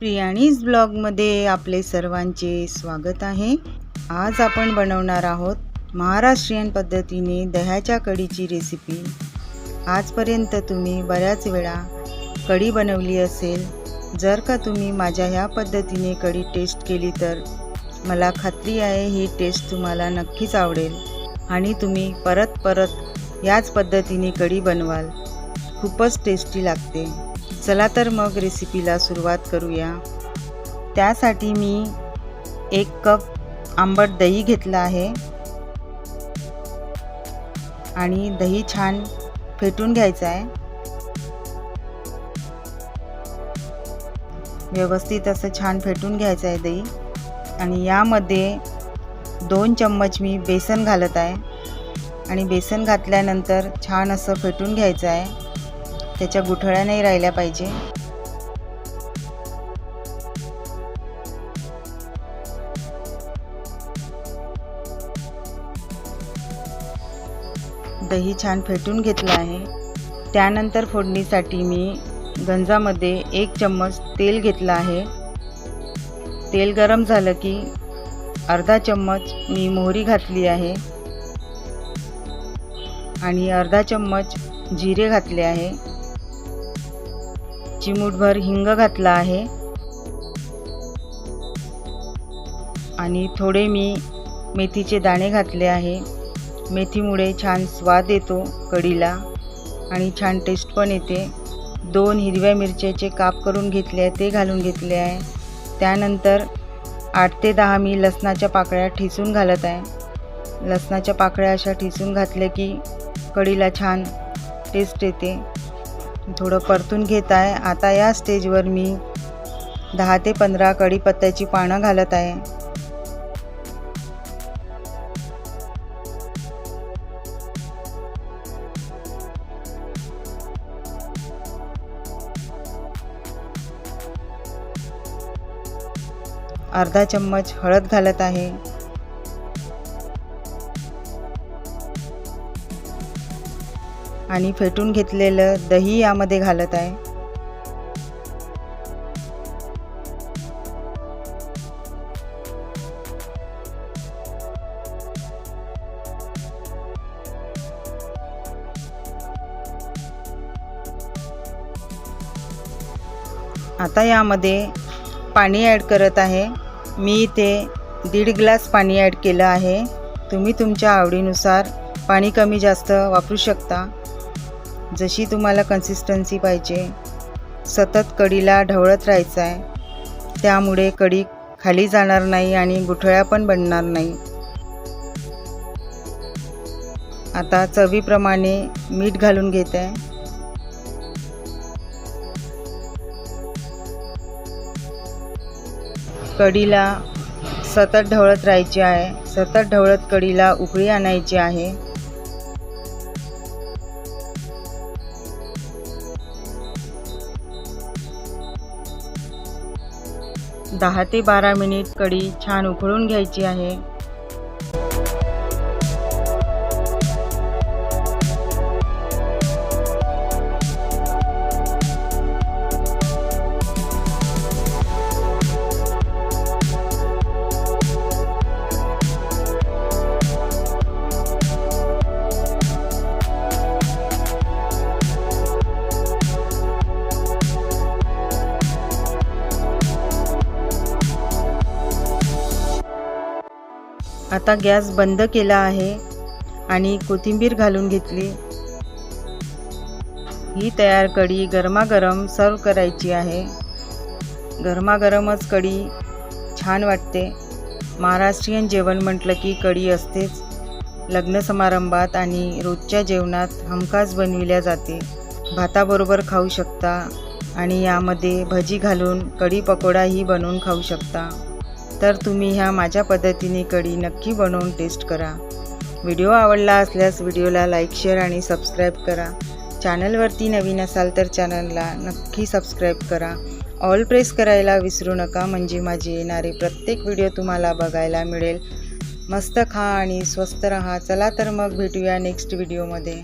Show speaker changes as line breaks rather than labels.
प्रियाणीज ब्लॉगमध्ये आपले सर्वांचे स्वागत आहे. आज आपण बनवणार आहोत महाराष्ट्रीयन पद्धतीने दह्याच्या कढीची रेसिपी आजपर्यंत तुम्ही बऱ्याच वेळा कढी बनवली असेल. जर का तुम्ही माझ्या ह्या पद्धतीने कढी टेस्ट केली तर मला खात्री आहे ही टेस्ट तुम्हाला नक्कीच आवडेल. आणि तुम्ही परत परत याच पद्धतीने कढी बनवाल. खूपच टेस्टी लागते. चला तर मग रेसिपीला सुरुवात करूया. त्यासाठी मी एक कप आंबट दही घेतलं आहे. आणि दही छान फेटून घ्यायचं आहे. व्यवस्थित असं छान फेटून घ्यायचं आहे दही. आणि यामध्ये दोन चम्मच मी बेसन घालत आहे. आणि बेसन घातल्यानंतर छान असं फेटून घ्यायचं आहे. त्याच्या गुठळ्या नाही राहिल्या पाहिजे. दही छान फेटून घेतलं आहे. त्यानंतर फोडणीसाठी मी गंजामध्ये एक चम्मच तेल घेतलं आहे. तेल गरम झालं की अर्धा चम्मच मी मोहरी घातली आहे. आणि अर्धा चम्मच जिरे घातले आहे. चिमूटभर हिंग घातला आहे. आणि थोडे मी मेथीचे दाणे घातले आहे. मेथीमुळे छान स्वाद येतो कढीला आणि छान टेस्ट पण येते. दोन हिरव्या मिरच्याचे काप करून घेतले आहे ते घालून घेतले आहे. त्यानंतर आठ ते दहा मी लसणाच्या पाकळ्या ठिसून घालत आहे. लसणाच्या पाकळ्या अशा ठिसून घातल्या की कढीला छान टेस्ट येते. थोडं परतून घेत आहे. आता या स्टेजवर मी दहा ते पंधरा कढीपत्त्याची पानं घालत आहे. अर्धा चम्मच हळद घालत आहे. आणि फेटून घेतलेलं दही यामध्ये घालत आहे. आता यामध्ये पाणी ॲड करत आहे. मी इथे दीड ग्लास पाणी ॲड केलं आहे. तुम्ही तुमच्या आवडीनुसार पाणी कमी जास्त वापरू शकता. जशी तुम्हाला कन्सिस्टन्सी पाहिजे सतत कडीला ढवळत राहायचं आहे त्यामुळे कडी खाली जाणार नाही आणि गुठळ्या पण बनणार नाही. आता चवीप्रमाणे मीठ घालून घेत. आहे कढीला सतत ढवळत राहायची आहे सतत ढवळत कढीला उकळी आणायची आहे. दहा ते बारा मिनिट कढी छान उकळून घ्यायची आहे. आता गॅस बंद केला आहे आणि कोथिंबीर घालून घेतली. ही तयार कढी गरमागरम सर्व करायची आहे. गरमागरमच कढी छान वाटते. महाराष्ट्रीयन जेवण म्हटलं की कढी असतेच. लग्न समारंभात आणि रोजच्या जेवणात हमखास बनविल्या जाते. भाताबरोबर खाऊ शकता आणि यामध्ये भजी घालून कढी पकोडाही बनवून खाऊ शकता. तर तुम्ही ह्या माझ्या पद्धतीने कढी नक्की बनवून टेस्ट करा. व्हिडिओ आवडला असल्यास व्हिडिओला लाईक शेअर आणि सबस्क्राईब करा. चॅनलवरती नवीन असाल तर चॅनलला नक्की सबस्क्राईब करा. ऑल प्रेस करायला विसरू नका म्हणजे माझे येणारे प्रत्येक व्हिडिओ तुम्हाला बघायला मिळेल. मस्त खा आणि स्वस्त रहा. चला तर मग भेटूया नेक्स्ट व्हिडिओमध्ये